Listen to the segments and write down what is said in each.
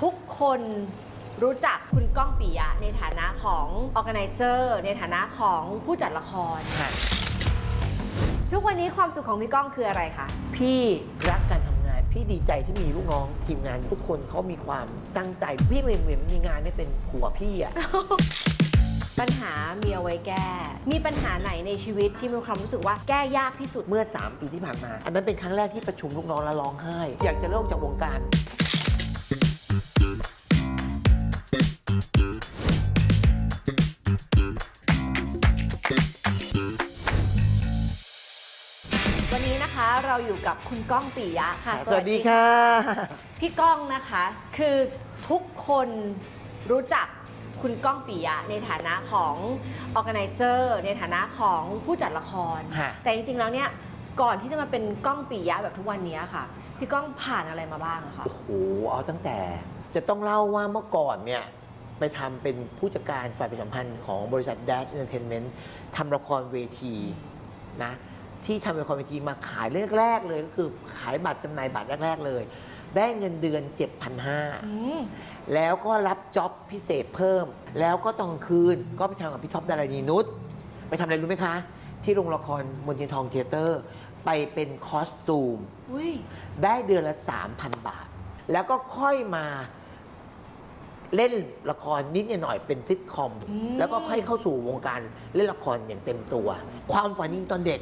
ทุกคนรู้จักคุณก้องปิยะในฐานะของ organizer ในฐานะของผู้จัดละคร ค่ะทุกวันนี้ความสุขของพี่ก้องคืออะไรคะ พี่รักการทำงาน พี่ดีใจที่มีลูกน้องทีมงานทุกคนเขามีความตั้งใจ พี่เหมือนเหมือนมีงานไม่เป็นผัวพี่อะปัญหามีเอาไว้แก้ มีปัญหาไหนในชีวิตที่มีความรู้สึกว่าแก้ยากที่สุด เมื่อ 3 ปีที่ผ่านมา อันนั้นเป็นครั้งแรกที่ประชุมลูกน้องแล้วร้องไห้ อยากจะเลิกจากวงการ วันนี้นะคะเราอยู่กับคุณก้องปิยะค่ะสวัสดีค่ะ พี่ก้องนะคะ คือทุกคนรู้จักคุณก้องปิยะในฐานะของ organizer ในฐานะของผู้จัดละคร ฮะ แต่จริงๆแล้วเนี่ยก่อนที่จะมาเป็นก้องปิยะแบบทุกวันนี้ค่ะ พี่ก้องผ่านอะไรมาบ้างอะคะ โอ้โหเอาตั้งแต่ จะต้องเล่าว่าเมื่อก่อนเนี่ยไปทำเป็นผู้จัดการฝ่ายประชาสัมพันธ์ของบริษัท Dash Entertainment ทำละครเวทีนะที่ทำละครเวทีมาขายแรกๆเลยก็คือขายบัตรจำหน่ายบัตรแรก ๆ เลย ได้เงินเดือน 7,500อืมแล้วก็รับจ็อบพิเศษเพิ่ม แล้วก็ตอนกลางคืนก็ไปทำกับพี่ท็อปดารณีนุชไปทำอะไรรู้ไหมคะ ที่โรงละครมนเทียนทองเทเตอร์ ไปเป็นคอสตูมอุ้ยได้เดือนละ 3,000 บาท แล้วก็ค่อยมา เล่นละครนิดหน่อยเป็นซิทคอม แล้วก็ค่อยเข้าสู่วงการเล่นละครอย่างเต็มตัว ความฝันจริงๆตอนเด็ก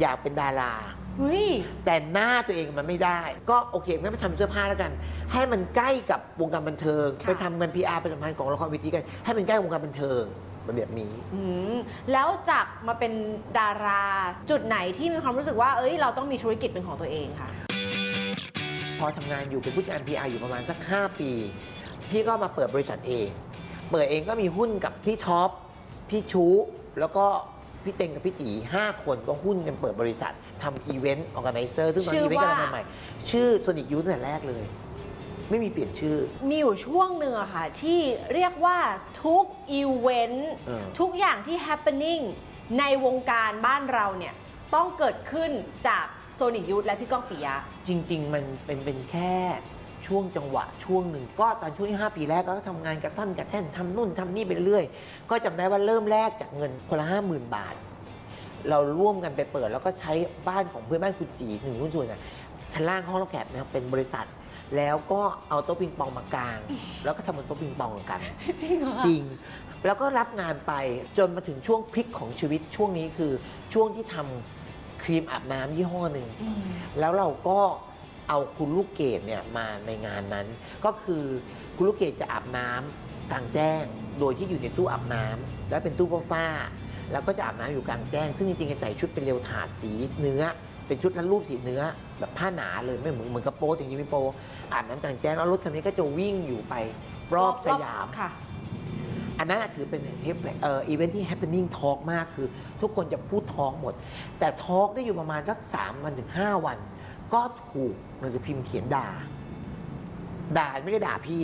อยากเป็นดาราอุ้ย แต่หน้าตัวเองมันไม่ได้ ก็โอเคงั้นไปทำเสื้อผ้าแล้วกัน ให้มันใกล้กับวงการบันเทิง ค่ะ ไปทำกัน PR ประชาสัมพันธ์ของละครเวทีกัน ให้มันใกล้วงการบันเทิงมันแบบนี้ อืมแล้วจากมาเป็นดาราจุดไหนที่มีความรู้สึกว่า เอ้ย เราต้องมีธุรกิจเป็นของตัวเองค่ะ พอทำงานอยู่เป็นผู้จัดการ PR อยู่ประมาณสัก 5 ปี พี่ก็มาเปิดบริษัทเองเปิดเองก็มีหุ้นกับพี่ท็อปพี่ชูแล้วก็พี่เต็งกับพี่จี5คนก็หุ้นกันเปิดบริษัททำอีเวนต์ออ g a แก z นเซอร์ซึ่งตอนชื่นี้ออีเวนต์กำลังว่ามาใหม่ชื่อ Sonic Youth ตั้งแต่แรกเลย ไม่มีเปลี่ยนชื่อ มีอยู่ช่วงหนึ่งอะค่ะ ที่เรียกว่าทุกอีเวนต์เออ ทุกอย่างที่ happening ในวงการบ้านเราเนี่ย ต้องเกิดขึ้นจากโซนิ c ยู h และพี่ก้องปิยะ จริง ๆ มันเป็นเป็นแค่ ช่วงจังหวะช่วงหนึ่งก็ตอนช่วงที่5ปีแรกก็ทำงานกระท่อนกระแท่นทำนู่นทำนี่ไปเรื่อย ก็จำได้ว่าเริ่มแรกจากเงินคนละห้าหมื่นบาท เราร่วมกันไปเปิด แล้วก็ใช้บ้านของเพื่อนบ้านคุณจีหนึ่งหุ้นส่วนน่ะชั้นล่างห้องรับแขกนะครับเป็นบริษัท แล้วก็เอาโต๊ะปิงปองมากาง แล้วก็ทำบนโต๊ะปิงปองกัน จริงเหรอจริง แล้วก็รับงานไปจนมาถึงช่วงพลิกของชีวิตช่วงนี้คือช่วงที่ทำครีมอาบน้ำยี่ห้อหนึ่งอืมแล้วเราก็ เอาคุณลูกเกดเนี่ยมาในงานนั้น ก็คือคุณลูกเกดจะอาบน้ำกลางแจ้ง โดยที่อยู่ในตู้อาบน้ำแล้วเป็นตู้ผ้าฝ้าแล้วก็จะอาบน้ำอยู่กลางแจ้ง ซึ่งจริงๆจะใส่ชุดเป็นเรียวถาดสีเนื้อ เป็นชุดรัดรูปสีเนื้อ แบบผ้าหนาเลยไม่เหมือนเหมือนกระโปรงจริงๆไม่โปรงอาบน้ำกลางแจ้งแล้วรถคันนี้ก็จะวิ่งอยู่ไปรอบสยามค่ะอันนั้นอะถือเป็นเอ่ออีเวนท์ที่ happening talk มากคือ ทุกคนจะพูดทอ l k หมด แต่ทอ l k ได้อยู่ประมาณสัก3วันถึง5วัน ก็ถูกหนังสือพิมพ์เขียนด่า ด่าไม่ได้ด่าพี่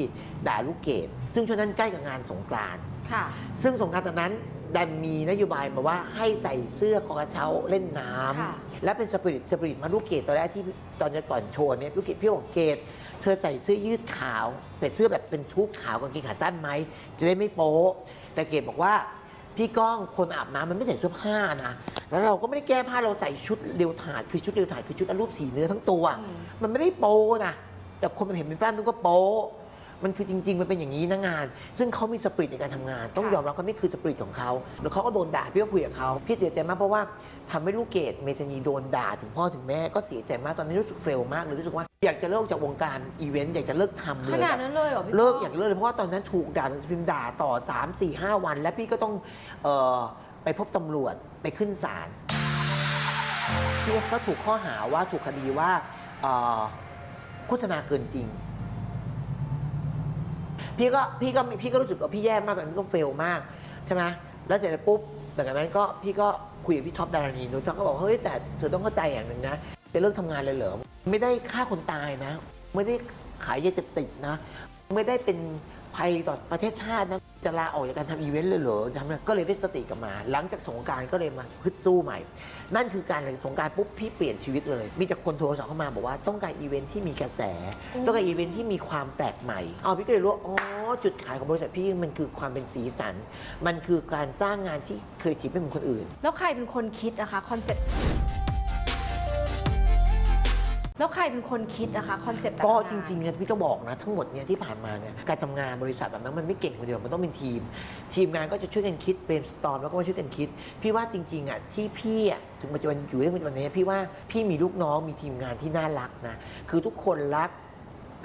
ด่าลูกเกดซึ่งช่วงนั้นใกล้กับงานสงกรานต์ค่ะ ซึ่งสงกรานต์ตอนนั้นดันมีนโยบายมาว่าให้ใส่เสื้อคอกระเช้าเล่นน้ค่ะำและเป็นสปิริตสปิริตมาลูกเกดตอนแรกที่ตอนจะก่อนโชว์เนี่ยลูกเกดพี่บอกเกดเธอใส่เสื้อยืดขาวเป็นเสื้อแบบเป็นทุบขาวกางเกงขาสั้นไหมจะได้ไม่โป๊ะแต่เกดบอกว่า พี่ก้องคนอาบน้ำมันไม่ใส่เสื้อผ้านะแล้วเราก็ไม่ได้แก้ผ้าเราใส่ชุดเรียวถาดคือชุดเรียวถาดคือชุดอรูปสีเนื้อทั้งตัวอืมมันไม่ได้โป๊นะแต่คนมันเห็นเป็นแฟนมันก็โป๊ มันคือจริง ๆ มันเป็นอย่างนี้นะงาน ซึ่งเขามีสปริตในการทำงาน ต้องยอมรับเขานี่คือสปริตของเขาแล้วเขาก็โดนด่าพี่ก็คุยกับเขาพี่เสียใจมากเพราะว่าทำให้ลูกเกดเมธานีโดนด่าถึงพ่อถึงแม่ก็เสียใจมากตอนนี้รู้สึกเฟลมากเลยรู้สึกว่าอยากจะเลิกจากวงการอีเวนต์อยากจะเลิกทำเลขย นาดแบบนั้นเลยเหรอพี่เลิกก้งอย่างเลิกเลยเพราะว่าตอนนั้นถูกด่าหนังสือพิมพ์ด่าต่อ 3 4 5 วัน และพี่ก็ต้องเออไปพบตำรวจไปขึ้นศาลพี่ก็ถูกข้อหาว่าถูกคดีว่าเอ่อโฆษณาเกินจริง พี่ก็พี่ก็พี่ก็รู้สึกว่าพี่แย่มากตอนนั้นก็เฟลมากใช่ไหมแล้วเสร็จแล้วปุ๊บหลังจากนั้นก็พี่ก็คุยกับพี่ท็อปดารณีนุชเขาก็บอกเฮ้ยแต่เธอต้องเข้าใจอย่างหนึ่งนะจะเลิกทำงานเลยเหรอไม่ได้ฆ่าคนตายนะ ไม่ได้ขายยาเสพติดนะ ไม่ได้เป็นภัยต่อประเทศชาตินะ จะลาออกจากการทำอีเวนต์เลยเหรอทำไมก็เลยได้สติกลับมา หลังจากสงการก็เลยมาฮึดสู้ใหม่ นั่นคือการหลังสงการปุ๊บพี่เปลี่ยนชีวิตเลย มีแต่คนโทรศัพท์เข้ามาบอกว่าต้องการอีเวนต์ที่มีกระแส ต้องการอีเวนต์ที่มีความแปลกใหม่ เอาพี่ก็เลยรู้ว่าอ๋อจุดขายของบริษัทพี่มันคือความเป็นสีสัน มันคือการสร้างงานที่เครีเอทีฟไม่เหมือนคนอื่น แล้วใครเป็นคนคิดนะคะคอนเซ็ปต์ แล้วใครเป็นคนคิดนะคะคอนเซ็ปต์ารก็ทำจงานริงๆเนี่ยพี่ต้องบอกนะ ทั้งหมดเนี่ยที่ผ่านมาเนี่ยการทำงานบริษัทแบบนั้นมันไม่เก่งคนเดียวมันต้องเป็นทีม ทีมงานก็จะช่วยกันคิดเบรนสตอมแล้วก็มาช่วยกันคิด พี่ว่าจริงๆอะที่พี่อะถึงปัจจุบันอยู่ได้ปัจจุบันนี้พี่ว่าพี่มีลูกน้องมีทีมงานที่น่ารักนะคือทุกคนรัก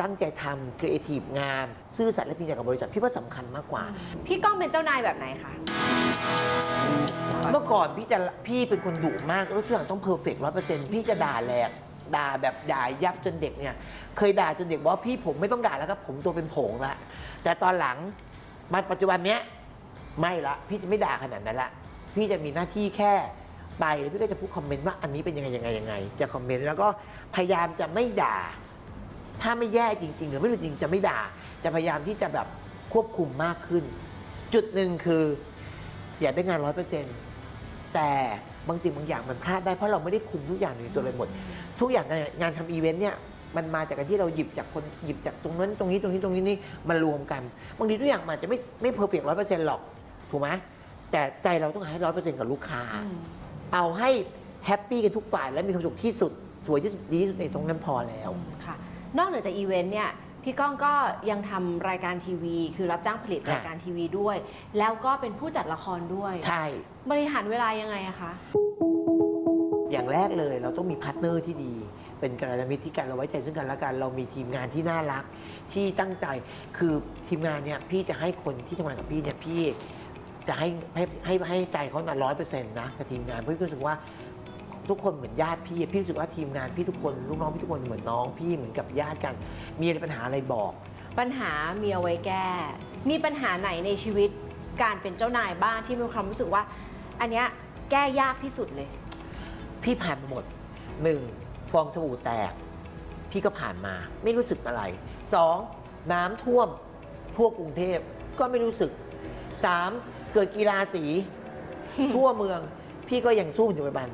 ตั้งใจทำครีเอทีฟงาน ซื่อสัตย์และจริงใจกับบริษัทพี่ว่าสำคัญมากกว่าพี่ก้องเป็นเจ้านายแบบไหนคะ เมื่อก่อนพี่จะพี่เป็นคนดุมากแล้วทุกอย่างต้องเพอร์เฟกต์ร้อยเปอร์เซ็นต์พี่จะด่าแหลก ด่าแบบด่ายับจนเด็กเนี่ย เคยด่าจนเด็กบอกว่าพี่ผมไม่ต้องด่าแล้วครับ ผมตัวเป็นผงละแต่ตอนหลังมาปัจจุบันเนี้ยไม่ละ พี่จะไม่ด่าขนาดนั้นละ พี่จะมีหน้าที่แค่ไปแล้วพี่ก็จะพูดคอมเมนต์ว่าอันนี้เป็นยังไงยังไงยังไง จะคอมเมนต์แล้วก็พยายามจะไม่ด่า ถ้าไม่แย่จริง ๆ หรือไม่รู้จริงจะไม่ด่า จะพยายามที่จะแบบควบคุมมากขึ้น จุดหนึ่งคือ อยากได้งานร้อยเปอร์เซ็นต์แต่บางสิ่งบางอย่างมันพลาดได้เพราะเราไม่ได้คุมทุกอย่างในตัวเลยหมด ทุกอย่างงานงานทำอีเวนต์เนี่ยมันมาจากการที่เราหยิบจากคนหยิบจากตรงนั้นตรงนี้ตรงนี้ตรงนี้นี่มารวมกันบางทีทุกอย่างมันอาจจะไม่ไม่เพอร์เฟกต์ร้อยเปอร์เซ็นต์หรอกถูกไหมแต่ใจเราต้องให้ร้อยเปอร์เซ็นต์กับลูกค้า เอาให้แฮปปี้กันทุกฝ่ายและมีความสุขที่สุดสวยที่สุดดีที่สุดในตรงนั้นพอแล้วค่ะนอกเหนือจากอีเวนต์เนี่ยพี่ก้องก็ยังทำรายการทีวี คือรับจ้างผลิตค่ะรายการทีวีด้วย แล้วก็เป็นผู้จัดละครด้วย ใช่ บริหารเวลายังไงอะคะอย่าง แรกเลย เราต้องมีพาร์ทเนอร์ที่ดี เป็นกัลยาณมิตรที่กันเราไว้ใจซึ่งกันและกันเรามีทีมงานที่น่ารักที่ตั้งใจคือทีมงานเนี่ยพี่จะให้คนที่ทำงานกับพี่เนี่ยพี่จะให้ให้ให้ให้ใจเขามาร้อยเปอร์เซ็นต์นะกับทีมงานเพราะพี่รู้สึกว่าทุกคนเหมือนญาติพี่พี่รู้สึกว่าทีมงานพี่ทุกคนลูกน้องพี่ทุกคนเหมือนน้องพี่เหมือนกับญาติกัน มีอะไรปัญหาอะไรบอก ปัญหามีเอาไว้แก้ มีปัญหาไหนในชีวิตการเป็นเจ้านายบ้างที่มีความรู้สึกว่า อันเนี้ยแก้ยากที่สุดเลย พี่ผ่านมาหมดหนึ่งฟองสบู่แตก พี่ก็ผ่านมาไม่รู้สึกอะไรสองน้ำท่วมทั่วกรุงเทพก็ไม่รู้สึกสามเกิดกีฬาสี ทั่วเมือง พี่ก็ยังสู้อยู่ปัจจุบัน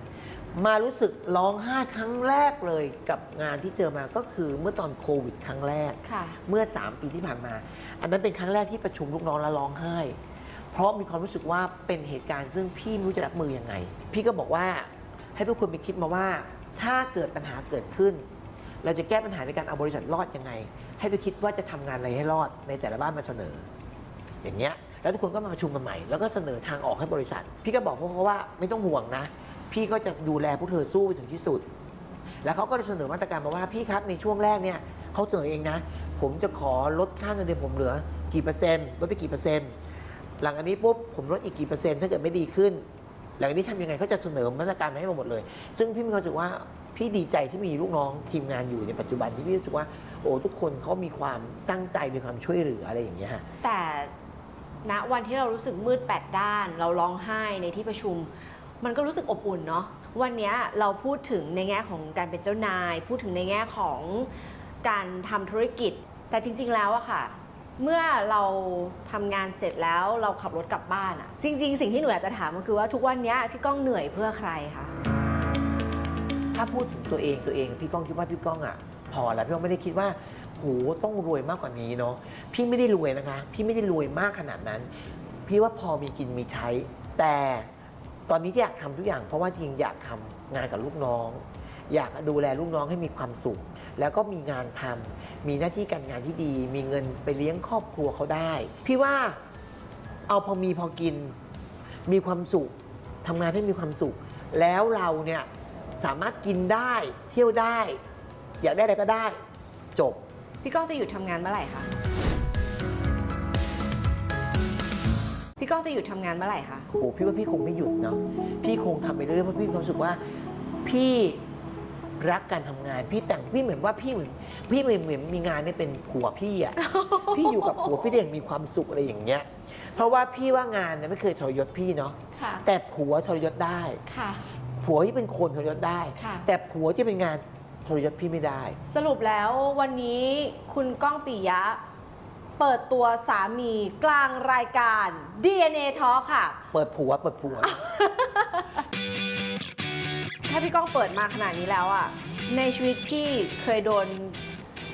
มารู้สึกร้องไห้ครั้งแรกเลยกับงานที่เจอมาก็คือเมื่อตอนโควิดครั้งแรก ค่ะ เมื่อ 3 ปีที่ผ่านมา อันนั้นเป็นครั้งแรกที่ประชุมลูกน้องแล้วร้องไห้ เพราะมีความรู้สึกว่าเป็นเหตุการณ์ซึ่งพี่ไม่รู้จะรับมือยังไง พี่ก็บอกว่า ให้ทุกคนไปคิดมาว่า ถ้าเกิดปัญหาเกิดขึ้น เราจะแก้ปัญหาในการเอาบริษัทรอดยังไง ให้ไปคิดว่าจะทำงานอะไรให้รอดในแต่ละบ้านมาเสนอ อย่างเงี้ยแล้วทุกคนก็มาประชุมกันใหม่แล้วก็เสนอทางออกให้บริษัท พี่ก็บอกพวกเขาว่าไม่ต้องห่วงนะ พี่ก็จะดูแลพวกเธอสู้ไปถึงที่สุด แล้วเขาก็จะเสนอมาตรการมาว่าพี่ครับในช่วงแรกเนี่ยเขาเสนอเองนะ ผมจะขอลดค่าเงินเดือนผมเหลือกี่เปอร์เซ็นต์ลดไปกี่เปอร์เซ็นต์หลังอันนี้ปุ๊บผมลดอีกกี่เปอร์เซ็นต์ถ้าเกิดไม่ดีขึ้น หลังอันนี้ทำยังไงเขาจะเสนอมาตรการมาให้เราหมดเลย ซึ่งพี่มีความรู้สึกว่าพี่ดีใจที่มีลูกน้องทีมงานอยู่ในปัจจุบันที่พี่รู้สึกว่า โอ้ทุกคนเขามีความตั้งใจมีความช่วยเหลืออะไรอย่างเงี้ยฮะ แต่ณวันที่เรารู้สึกมืดแปดด้าน เราร้องไห้ในที่ประชุม มันก็รู้สึกอบอุ่นเนาะวันนี้เราพูดถึงในแง่ของการเป็นเจ้านาย พูดถึงในแง่ของการทำธุรกิจ แต่จริง ๆ แล้วอะค่ะ เมื่อเราทำงานเสร็จแล้วเราขับรถกลับบ้านอะจริง ๆ สิ่งที่หนูอยากจะถามก็คือว่าทุกวันนี้พี่ก้องเหนื่อยเพื่อใครคะถ้าพูดถึงตัวเองตัวเอง พี่ก้องคิดว่าพี่ก้องอะพอแล้วพี่ก้องไม่ได้คิดว่าโหต้องรวยมากกว่านี้เนาะพี่ไม่ได้รวยนะคะ พี่ไม่ได้รวยมากขนาดนั้น พี่ว่าพอมีกินมีใช้ แต่ตอนนี้ที่อยากทำทุกอย่าง เพราะว่าจริงอยากทำงานกับลูกน้อง อยากดูแลลูกน้องให้มีความสุข แล้วก็มีงานทำมีหน้าที่การงานที่ดี มีเงินไปเลี้ยงครอบครัวเขาได้ พี่ว่าเอาพอมีพอกิน มีความสุขทำงานให้มีความสุข แล้วเราเนี่ยสามารถกินได้เที่ยวได้ อยากได้อะไรก็ได้ จบ พี่ก้องจะหยุดทำงานเมื่อไหร่คะพี่ก้องจะหยุดทำงานเมื่อไหร่คะโอ้พี่ว่าพี่คงไม่หยุดเนาะพี่คงทำไปเรื่อยๆเพราะพี่มีความรู้สึกว่าพี่ รักการทำงาน พี่แต่งพี่เหมือนว่าพี่เหมือนพี่เหมือนเหมือนมีงานเนี่ยเป็นผัวพี่อะพี่อยู่กับผัวพี่เด่งมีความสุขอะไรอย่างเงี้ย เพราะว่าพี่ว่างานเนี่ยไม่เคยทรยศพี่เนาะค่ะแต่ผัวทรยศได้ค่ะผัวที่เป็นคนทรยศได้ค่ะแต่ผัวที่เป็นงานทรยศพี่ไม่ได้ สรุปแล้ววันนี้คุณก้องปิยะ เปิดตัวสามีกลางรายการ DNA Talk ค่ะ เปิดผัวเปิดผัว ถ้าพี่ก้องเปิดมาขนาดนี้แล้วอะในชีวิตพี่เคยโดน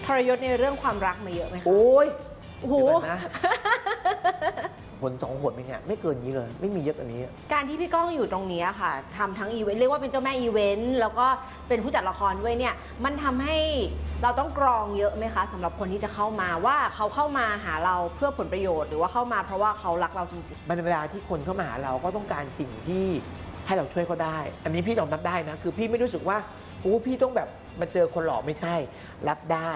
ทรยศในเรื่องความรักมาเยอะไหมคะโอ้ยโอ้โห เดี๋ยวก่อนนะ หนสองหนเองอะไม่เกินนี้เลย ไม่มีเยอะกว่านี้การที่พี่ก้องอยู่ตรงนี้อะค่ะทำทั้งอีเวนต์เรียกว่าเป็นเจ้าแม่อีเวนต์แล้วก็เป็นผู้จัดละครด้วยเนี่ย มันทำให้เราต้องกรองเยอะไหมคะสำหรับคนที่จะเข้ามาว่าเขาเข้ามาหาเราเพื่อผลประโยชน์ หรือว่าเข้ามาเพราะว่าเขารักเราจริง มันเป็นเวลาที่คนเข้ามาหาเราก็ต้องการสิ่งที่ ให้เราช่วยเขาได้ อันนี้พี่ยอมรับได้นะ คือพี่ไม่รู้สึกว่าโอ้พี่ต้องแบบมาเจอคนหล่อไม่ใช่ รับได้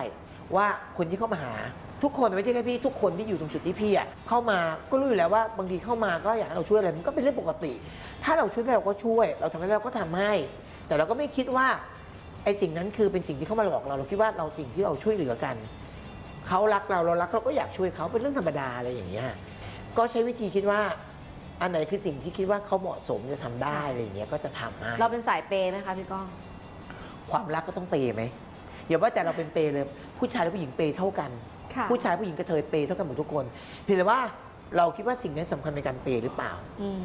ว่าคนที่เข้ามาหา ทุกคนไม่ใช่แค่พี่ทุกคนที่อยู่ตรงจุดที่พี่อะเข้ามาก็รู้อยู่แล้วว่าบางทีเข้ามาก็อยากให้เราช่วยอะไรมันก็เป็นเรื่องปกติ ถ้าเราช่วยได้เราก็ช่วย เราทำให้ได้เราก็ทำให้ แต่เราก็ไม่คิดว่าไอ้สิ่งนั้นคือเป็นสิ่งที่เข้ามาหลอกเราเราคิดว่าเราสิ่งที่เราช่วยเหลือกัน เขารักเราเรารักเขาก็อยากช่วยเขาเป็นเรื่องธรรมดาอะไรอย่างเงี้ย ก็ใช้วิธีคิดว่า อันไหนคือสิ่งที่คิดว่าเขาเหมาะสมจะทำได้อะไรอย่างเงี้ยก็จะทำให้ๆเราเป็นสายเปย์ไหมคะพี่ก้อง ความรักก็ต้องเปย์ไหมอย่าว่าแต่เราเป็นเปย์เลยผู้ชายและผู้หญิงเปย์เท่ากัน ค่ะ ผู้ชายผู้หญิงกระเทยเปย์เท่ากันหมดทุกคน เพียงแต่ว่าเราคิดว่าสิ่งนั้นสำคัญในการเปย์หรือเปล่า อืม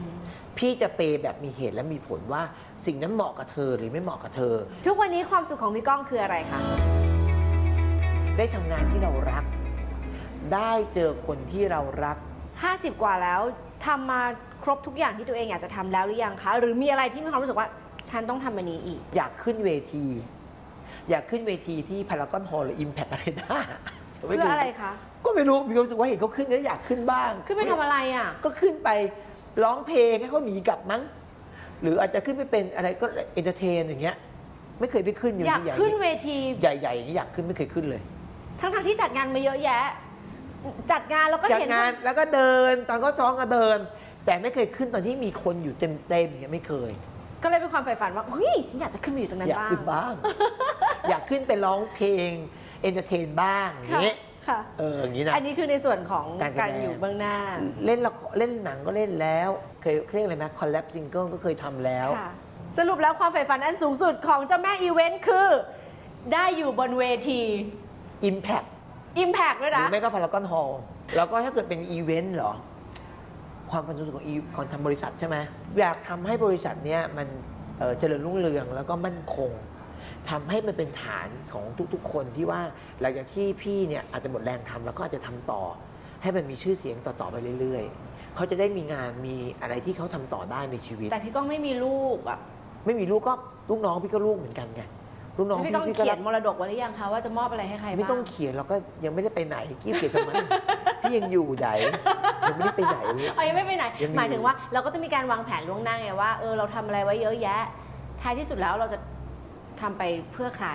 พี่จะเปย์แบบมีเหตุและมีผลว่าสิ่งนั้นเหมาะกับเธอหรือไม่เหมาะกับเธอ ทุกวันนี้ความสุขของพี่ก้องคืออะไรคะ ได้ทำงานที่เรารัก ได้เจอคนที่เรารัก 50 กว่าแล้ว ทำมาครบทุกอย่างที่ตัวเองอยากจะทำแล้วหรือยังคะ หรือมีอะไรที่มีความรู้สึกว่าฉันต้องทำอันนี้อีก อยากขึ้นเวที อยากขึ้นเวทีที่พารากอนฮอลล์หรืออิมแพคอารีนาเพื่ออะไรคะ ก็ไม่รู้มีความรู้สึกว่าเห็นเขาขึ้นแล้วอยากขึ้นบ้าง ขึ้นไปทำอะไรอะ ก็ขึ้นไปร้องเพลงให้เขาหนีกลับมั้ง หรืออาจจะขึ้นไปเป็นอะไรก็เอนเตอร์เทนอย่างเงี้ย ไม่เคยไปขึ้นอยู่อยากใหญ่ขึ้นเวที ใหญ่ๆอย่างนี้อยากขึ้นไม่เคยขึ้นเลย ทั้งทที่จัดงานมาเยอะแยะ จัดงานแล้วก็จากเห็นงานแล้วก็เดินตอนเขาซ้อมก็เดิน แต่ไม่เคยขึ้นตอนที่มีคนอยู่เต็มๆอย่างเงี้ยไม่เคย ก็เลยเป็นความใฝ่ฝันว่าเฮ้ยฉันอยากจะขึ้นไปอยู่ตรงนั้นอยากบ้างขึ้นบ้าง อยากขึ้นไปร้องเพลงเอนเตอร์เทนบ้างอย่างค่ะเงี้ยค่ะ เอออย่างนี้นะ อันนี้คือในส่วนของการแสดง การอยู่เบื้องหน้า เล่นละครเล่นหนังก็เล่นแล้ว เคยเรียกอะไรนะคอลแลบซิงเกิลก็เคยทำแล้ว ค่ะ สรุปแล้วความใฝ่ฝันอันสูงสุดของเจ้าแม่อีเวนต์คือ ได้อยู่บนเวที Impact Impact ด้วยหรืนะ อไม่ก็พารากอนฮอลล์แล้วก็ถ้าเกิดเป็นอีเวนต์เหรอ ความฝันสูงสุดของอีของทำบริษัทใช่ไหมอยากทำให้บริษัทเนี้ยมันเอ่อเจริญรุ่งเรืองแล้วก็มั่นคงทำให้มันเป็นฐานของทุกๆ คนที่ว่าหลังจากที่พี่เนี่ยอาจจะหมดแรงทำแล้วก็อาจจะทำต่อ ให้มันมีชื่อเสียงต่อๆไปเรื่อยๆ เขาจะได้มีงานมีอะไรที่เขาทำต่อได้ในชีวิต แต่พี่ก้องไม่มีลูกอะไม่มีลูกก็ลูกน้องพี่ก็ลูกเหมือนกันไง ลูกน้องพี่พี่ก้องพี่ก็เขียรันบมรดกไว้หรือยังคะว่าจะมอบอะไรให้ใครบ้าง ไม่ต้องเขียนเราก็ยังไม่ได้ไปไหนกี้เขียนทำไม พี่ยังอยู่ไหนยังไม่ได้ไปไหนเลยเอายังไม่ไปไหน ยังอยู่ หมายถึงว่าเราก็ต้องมีการวางแผนล่วงหน้าไงว่าเออเราทำอะไรไว้เยอะแยะ ท้ายที่สุดแล้วเราจะทำไปเพื่อใคร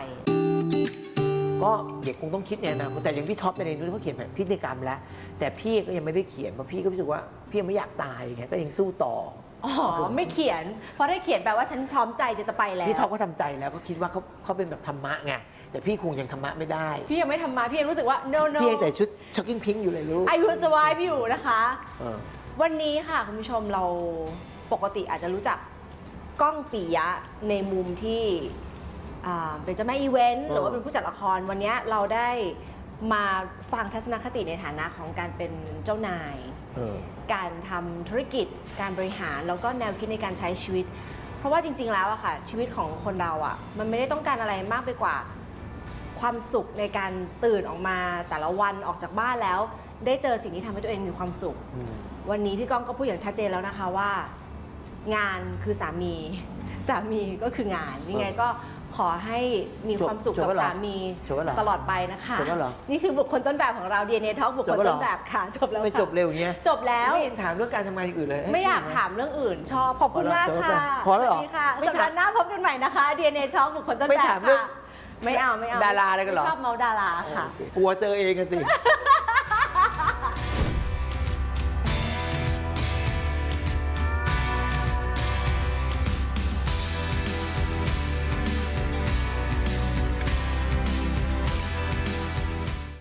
ก็เด็กคงต้องคิดในอนาคตแต่อย่างพี่ท็อปในนู้นเขาเขียนแผนพิธีกรรมแล้ว แต่พี่ก็ยังไม่ได้เขียนเพราะพี่ก็รู้สึกว่าพี่ยังไม่อยากตายไงก็ยังสู้ต่อ อ๋อไม่เขียน เพราะถ้าเขียนแปลว่าฉันพร้อมใจจะจะไปแล้ว พี่ท็อปก็ทำใจแล้วก็คิดว่าเขาเขาเป็นแบบธรรมะไงแต่พี่คงยังธรรมะไม่ได้ พี่ยังไม่ทำมาพี่ยังรู้สึกว่า no no พี่ยังใส่ชุดช็อกกิ้งพิงอยู่เลยลูก I will survive อยู่นะคะ เออ วันนี้ค่ะ คุณผู้ชมเราปกติอาจจะรู้จักก้องปียะในมุมที่อ่าเป็นเจ้าแม่อีเวนต์หรือว่าเป็นผู้จัดละครวันนี้เราได้มาฟังทัศนคติในฐานะของการเป็นเจ้านายเออ การทำธุรกิจ การบริหารแล้วก็แนวคิดในการใช้ชีวิต เพราะว่าจริง ๆ แล้วอะค่ะ ชีวิตของคนเราอะมันไม่ได้ต้องการอะไรมากไปกว่า ความสุขในการตื่นออกมาแต่ละวันออกจากบ้านแล้ว ได้เจอสิ่งที่ทำให้ตัวเองมีความสุขอืมวันนี้พี่ก้องก็พูดอย่างชัดเจนแล้วนะคะว่า งานคือสามีสามีก็คืองานยังไงก็ข อให้มีความสุขจบกับแล้วเหรอสามีจบแล้วเหรอตลอดไปนะคะจบแล้วเหรอนี่คือบุคคลต้นแบบของเรา DNA Talk บุคคลจบแล้วเหรต้อนแบบค่ะจบแล้วไม่ค่ะจบเร็วอย่างเงี้ยจบแล้วไม่เห็นถามเรื่องการทำงานอย่างอื่นเลย ไม่อยากถามเรื่องอื่นชอบขอบคุณมากพอแล้วค่ะพอแล้วเหรอสวัสดีค่ะไม่สัปถามดาห์หน้าพบกันใหม่นะคะ DNA Talk บุคคลต้นไม่แบบถามเรื่องค่ะไม่เอาไม่เอาดาราอะไรกันเหรอไม่ชอบเมาส์ดาราค่ะกลัวเจอเองกันสิ